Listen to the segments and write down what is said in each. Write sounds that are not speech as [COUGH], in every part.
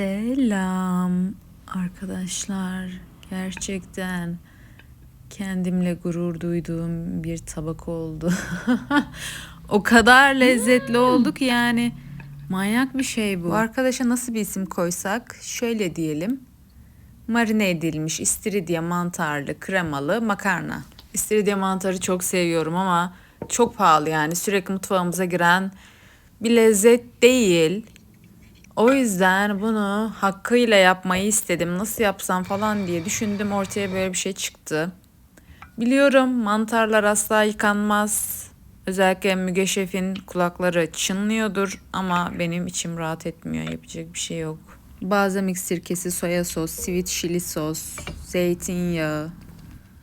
Selam arkadaşlar. Gerçekten kendimle gurur duyduğum bir tabak oldu. [LAUGHS] o kadar lezzetli oldu ki yani manyak bir şey bu. Bu arkadaşa nasıl bir isim koysak şöyle diyelim. Marine edilmiş istiridye mantarlı kremalı makarna. İstiridye mantarı çok seviyorum ama çok pahalı yani sürekli mutfağımıza giren bir lezzet değil. O yüzden bunu hakkıyla yapmayı istedim. Nasıl yapsam falan diye düşündüm. Ortaya böyle bir şey çıktı. Biliyorum mantarlar asla yıkanmaz. Özellikle Müge Şef'in kulakları çınlıyordur ama benim içim rahat etmiyor. Yapacak bir şey yok. Balzamik sirkesi, soya sos, sweet chili sos, zeytinyağı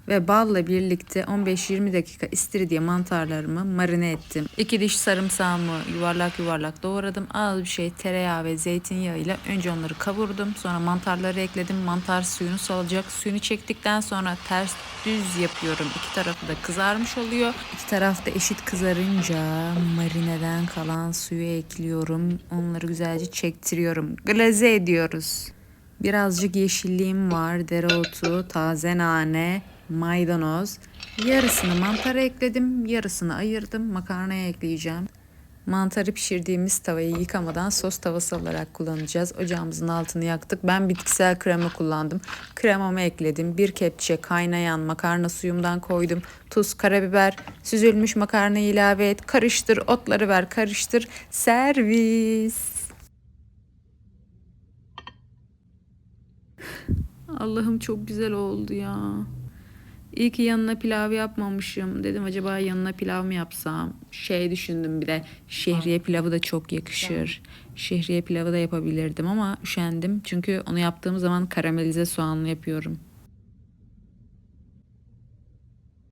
ve balla birlikte 15-20 dakika istiridye mantarlarımı marine ettim. İki diş sarımsağımı yuvarlak yuvarlak doğradım. Az bir şey tereyağı ve zeytinyağı ile önce onları kavurdum. Sonra mantarları ekledim. Mantar suyunu salacak. Suyunu çektikten sonra ters düz yapıyorum. İki tarafı da kızarmış oluyor. İki taraf da eşit kızarınca marineden kalan suyu ekliyorum. Onları güzelce çektiriyorum. Glaze ediyoruz. Birazcık yeşilliğim var. Dereotu, taze nane, maydanoz. Yarısını mantara ekledim, yarısını ayırdım. Makarnaya ekleyeceğim. Mantarı pişirdiğimiz tavayı yıkamadan sos tavası olarak kullanacağız. Ocağımızın altını yaktık. Ben bitkisel krema kullandım. Kremamı ekledim. Bir kepçe kaynayan makarna suyumdan koydum. Tuz, karabiber, süzülmüş makarnayı ilave et. Karıştır, otları ver, karıştır. Servis. Allah'ım çok güzel oldu ya. İyi ki yanına pilav yapmamışım. Dedim acaba yanına pilav mı yapsam? Şey düşündüm bir de şehriye pilavı da çok yakışır. Şehriye pilavı da yapabilirdim ama üşendim. Çünkü onu yaptığım zaman karamelize soğanlı yapıyorum.